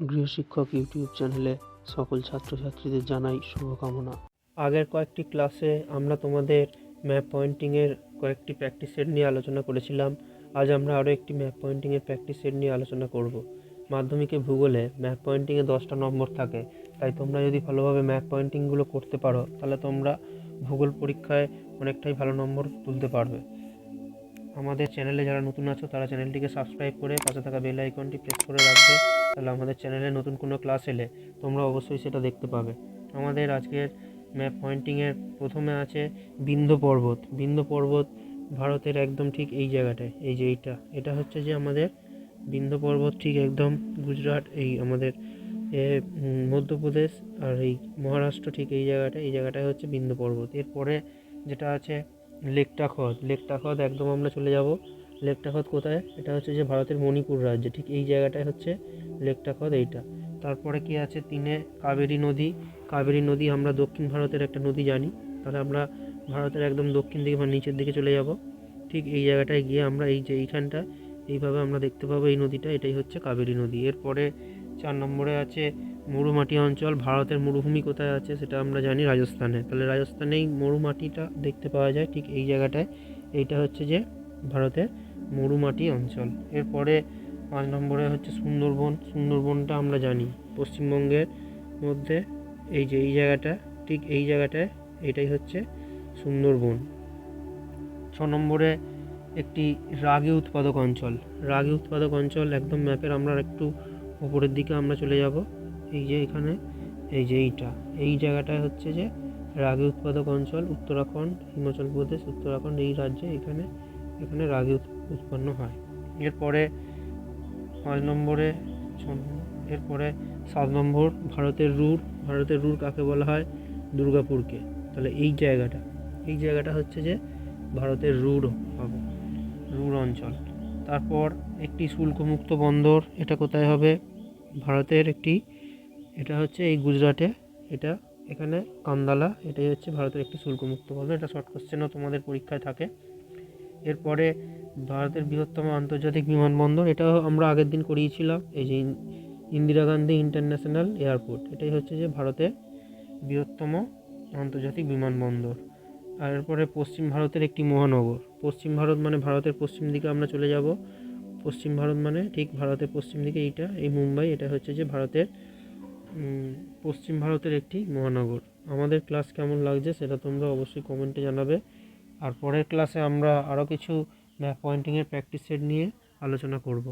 গৃহশিক্ষক YouTube চ্যানেলে সকল ছাত্রছাত্রীদের জানাই শুভকামনা। আগের কয়েকটি ক্লাসে আমরা তোমাদের ম্যাপ পয়েন্টিংয়ের কয়েকটি প্র্যাকটিস সেট নিয়ে আলোচনা করেছিলাম। আজ আমরা আরও একটি ম্যাপ পয়েন্টিংয়ের প্র্যাকটিস সেট নিয়ে আলোচনা করব। মাধ্যমিকে ভূগোলে ম্যাপ পয়েন্টিংয়ে দশটা নম্বর থাকে। তাই তোমরা যদি ভালোভাবে ম্যাপ পয়েন্টিংগুলো করতে পারো, তাহলে তোমরা ভূগোল পরীক্ষায় অনেকটাই ভালো নম্বর তুলতে পারবে। আমাদের চ্যানেলে যারা নতুন আছো, তারা চ্যানেলটিকে সাবস্ক্রাইব করে পাশে থাকা বেল আইকনটি প্রেস করে রাখবে, তাহলে আমাদের চ্যানেলে নতুন কোনো ক্লাস এলে তোমরা অবশ্যই সেটা দেখতে পাবে। আমাদের আজকের ম্যাপ পয়েন্টিংয়ের প্রথমে আছে বিন্ধ্য পর্বত। বিন্ধ্য পর্বত ভারতের একদম ঠিক এই জায়গাটায়, এই যে এইটা। এটা হচ্ছে যে আমাদের বিন্ধ্য পর্বত ঠিক একদম গুজরাট, এই আমাদের মধ্যপ্রদেশ আর এই মহারাষ্ট্র ঠিক এই জায়গাটা এই জায়গাটায় হচ্ছে বিন্ধ্য পর্বত। এরপরে যেটা আছে লেকটাখদ লেকটাখদ একদম আমরা চলে যাব। লেকটাখদ কোথায়? এটা হচ্ছে যে ভারতের মণিপুর রাজ্যে। ঠিক এই জায়গাটায় হচ্ছে লেকটা লেকটাখদ এইটা। তারপরে কি আছে? তিনে কাবেরী নদী। কাবেরী নদী আমরা দক্ষিণ ভারতের একটা নদী জানি। তাহলে আমরা ভারতের একদম দক্ষিণ দিকে বা নিচের দিকে চলে যাব। ঠিক এই জায়গাটায় গিয়ে আমরা এই যে এইখানটা এইভাবে আমরা দেখতে পাবো এই নদীটা। এটাই হচ্ছে কাবেরী নদী। এরপরে চার নম্বরে আছে মরুমাটি অঞ্চল, ভারতের মরুভূমি কোথায় আছে সেটা আমরা জানি রাজস্থানে। তাহলে রাজস্থানেই মরুমাটিটা দেখতে পাওয়া যায় ঠিক এই জায়গাটায়। এইটা হচ্ছে যে ভারতের মরুমাটি অঞ্চল। এরপরে পাঁচ নম্বরে হচ্ছে সুন্দরবন। সুন্দরবনটা আমরা জানি। পশ্চিমবঙ্গের মধ্যে এই যে এই জায়গাটা, ঠিক এই জায়গাটায় এটাই হচ্ছে সুন্দরবন। ছ নম্বরে একটি রাগি উৎপাদক অঞ্চল। রাগি উৎপাদক অঞ্চল একদম ম্যাপের আমরা একটু উপরের দিকে আমরা চলে যাব। এই যে এখানে, এই যে এইটা। এই জায়গাটায় হচ্ছে যে রাগি উৎপাদক অঞ্চল, উত্তরাখণ্ড, হিমাচল প্রদেশ, উত্তরাখণ্ড, এই রাজ্যে এখানে এখানে রাগি উৎপন্ন হয়। এরপরে পাঁচ নম্বরে, এরপরে সাত নম্বর, ভারতের রুর। ভারতের রুর কাকে বলা হয়? দুর্গাপুরকে। তাহলে এই জায়গাটা এই জায়গাটা হচ্ছে যে ভারতের রুর হবে, রুর অঞ্চল। তারপর একটি শুল্কমুক্ত বন্দর, এটা কোথায় হবে? ভারতের একটি, এটা হচ্ছে এই গুজরাটে, এটা এখানে কান্দালা, এটাই হচ্ছে ভারতের একটি শুল্কমুক্ত বন্দর এটা শর্ট কোশ্চেনও তোমাদের পরীক্ষায় থাকে। এরপরে ভারতের বৃহত্তম আন্তর্জাতিক বিমানবন্দর, এটাও আমরা আগের দিন করিয়েছিলাম, এই যে ইন্দিরা গান্ধী ইন্টারন্যাশনাল এয়ারপোর্ট, এটাই হচ্ছে যে ভারতের বৃহত্তম আন্তর্জাতিক বিমানবন্দর। আর এরপরে পশ্চিম ভারতের একটি মহানগর, পশ্চিম ভারত মানে ভারতের পশ্চিম দিকে আমরা চলে যাব পশ্চিম ভারত মানে ঠিক ভারতের পশ্চিম দিকে এইটা, এই মুম্বাই, এটা হচ্ছে যে ভারতের পশ্চিম ভারতের একটি মহানগর। আমাদের ক্লাস কেমন লাগছে সেটা তোমরা অবশ্যই কমেন্টে জানাবে। আর পরের ক্লাসে আমরা আরও কিছু ম্যাপ পয়েন্টিংয়ের প্র্যাকটিস সেট নিয়ে আলোচনা করব।